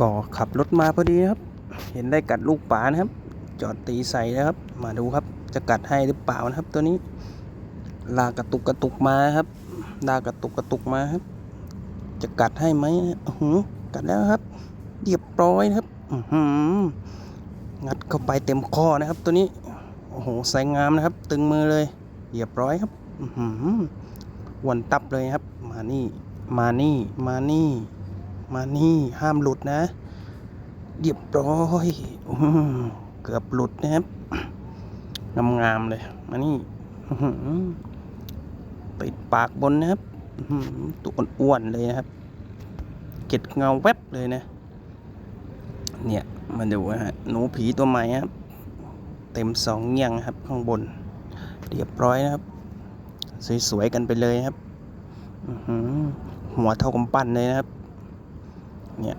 ก็ขับรถมาพอดีครับ เห็นได้กัดลูกป่านะครับ จอดตีใส่นะครับ มาดูครับ จะกัดให้หรือเปล่านะครับตัวนี้ ลากระตุกกระตุกมาครับลากระตุกกระตุกมาครับ จะกัดให้ไหมอื้อหือกัดแล้วครับเรียบร้อยนะครับอือหืองัดเข้าไปเต็มข้อนะครับ ตัวนี้โอ้โหใส่งามนะครับ ตึงมือเลยเรียบร้อยครับอือหือวันตับเลยครับ มานี่ มานี่ มานี่ มานี่ห้ามหลุดนะเรียบร้อยอเกือบหลุดนะครับงามๆเลย มานี่อื้อหือปิดปากบนนะครับอื้อหือตัวอ้วนๆเลยนะครับ เกล็ดเงาแวบเลยนะ เนี่ย มาดูนะฮะหนูผีตัวใหม่ครับ เต็มสองเงี่ยงครับ ข้างบน เรียบร้อยนะครับ สวยๆกันไปเลยครับหัวเท่ากำปั้นเลยนะครับ เนี่ย